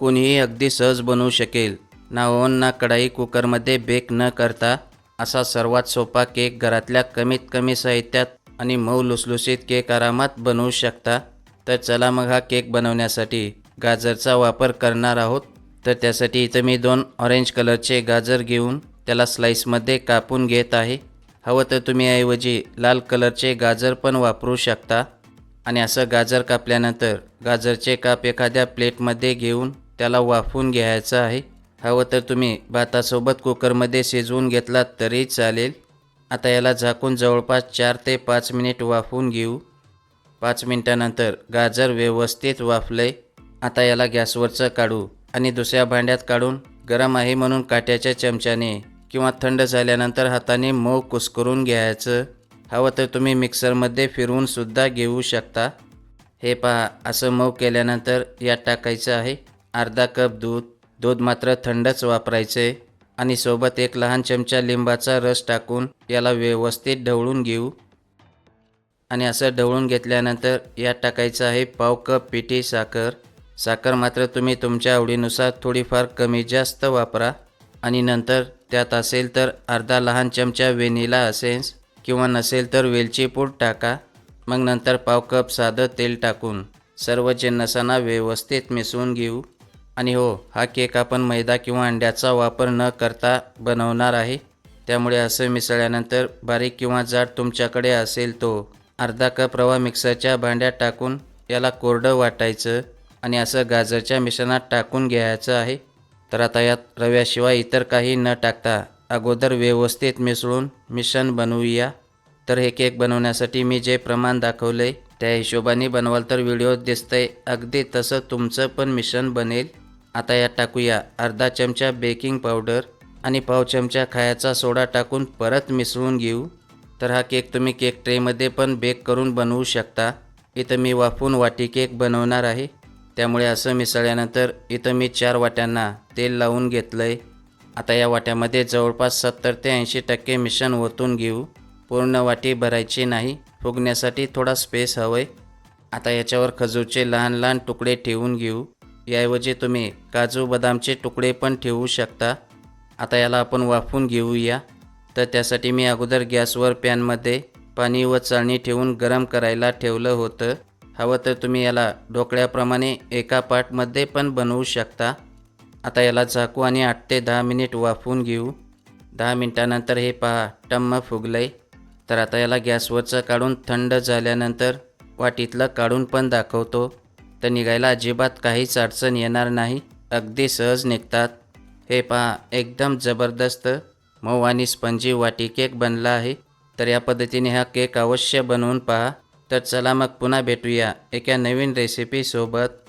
कोणीही अगदी सहज बनवू शकेल. ना ओव्हन ना कढाई कुकरमध्ये बेक न करता असा सर्वात सोपा केक घरातल्या कमीत कमी साहित्यात आणि मऊ लुसलुसीत केक आरामात बनवू शकता. तर चला मग हा केक बनवण्यासाठी गाजरचा वापर करणार आहोत. तर त्यासाठी इथं मी दोन ऑरेंज कलरचे गाजर घेऊन त्याला स्लाईसमध्ये कापून घेत आहे. हवं तर तुम्ही ऐवजी लाल कलरचे गाजर पण वापरू शकता. आणि असं गाजर कापल्यानंतर गाजरचे काप एखाद्या प्लेटमध्ये घेऊन त्याला वाफवून घ्यायचं आहे. हवं तर तुम्ही भातासोबत कुकरमध्ये शिजवून घेतलात तरी चालेल. आता याला झाकून जवळपास चार ते पाच मिनिट वाफवून घेऊ. पाच मिनिटानंतर गाजर व्यवस्थित वाफलंय. आता याला गॅसवरचं काढू आणि दुसऱ्या भांड्यात काढून गरम आहे म्हणून काट्याच्या चमच्याने किंवा थंड झाल्यानंतर हाताने मऊ कुस्करून घ्यायचं. हवं तर तुम्ही मिक्सरमध्ये फिरवूनसुद्धा घेऊ शकता. हे पहा असं मऊ केल्यानंतर यात टाकायचं आहे. अर्धा कप दूध दूध मात्र थंडच वापरायचे आणि सोबत एक लहान चमचा लिंबाचा रस टाकून याला व्यवस्थित ढवळून घेऊ. आणि असं ढवळून घेतल्यानंतर यात टाकायचं आहे पाव कप पिठी साखर. साखर मात्र तुम्ही तुमच्या आवडीनुसार थोडीफार कमी जास्त वापरा. आणि नंतर त्यात असेल तर अर्धा लहान चमचा वेनिला असेन्स किंवा नसेल तर वेलची पूड टाका. मग नंतर पाव कप साधं तेल टाकून सर्व जिन्नसांना व्यवस्थित मिसळून घेऊ. आणि हो हा केक आपण मैदा किंवा अंड्याचा वापर न करता बनवणार आहे. त्यामुळे असं मिसळल्यानंतर बारीक किंवा जाड तुमच्याकडे असेल तो अर्धा कप रवा मिक्सरच्या भांड्यात टाकून याला कोरडं वाटायचं आणि असं गाजरच्या मिश्रणात टाकून घ्यायचं आहे. तर आता यात रव्याशिवाय इतर काही न टाकता अगोदर व्यवस्थित मिसळून मिश्रण बनवूया. तर हे केक बनवण्यासाठी मी जे प्रमाण दाखवलं आहे त्या हिशोबाने बनवाल तर व्हिडिओ दिसतंय अगदी तसं तुमचं पण मिश्रण बनेल. आता यात टाकूया. अर्धा चमचा बेकिंग पावडर आणि पाव चमचा खायचा सोडा टाकून परत मिसळून घेऊ. तर हा केक तुम्ही केक ट्रेमध्ये पण बेक करून बनवू शकता. इथं मी वाफून वाटी केक बनवणार आहे. त्यामुळे असं मिसळल्यानंतर इथं मी चार वाट्यांना तेल लावून घेतलं आहे आता या वाट्यामध्ये जवळपास सत्तर ते ऐंशी टक्के मिश्रण ओतून घेऊ. पूर्ण वाटी भरायची नाही. फुगण्यासाठी थोडा स्पेस हवं आहे आता याच्यावर खजूरचे लहान लहान तुकडे ठेवून घेऊ. याऐवजी तुम्ही काजू बदामचे तुकडे पण ठेवू शकता. आता याला आपण वाफून घेऊया. तर त्यासाठी मी अगोदर गॅसवर पॅनमध्ये पाणी व चाळणी ठेवून गरम करायला ठेवलं होतं. हवं तर तुम्ही याला ढोकळ्याप्रमाणे एका पाटमध्ये पण बनवू शकता. आता याला झाकू आणि आठ ते दहा मिनिट वाफवून घेऊ. दहा मिनटानंतर हे पहा टम्म फुगलंय. तर आता याला गॅसवरचं काढून थंड झाल्यानंतर वाटीतलं काढून पण दाखवतो. तर निघायला अजिबात काहीच अडचण येणार नाही. अगदी सहज निघतात. हे पहा एकदम जबरदस्त मऊ आणि स्पंजी वाटी केक बनला आहे. तर या पद्धतीने हा केक अवश्य बनवून पहा. तर चला मग पुन्हा भेटूया एका नवीन रेसिपीसोबत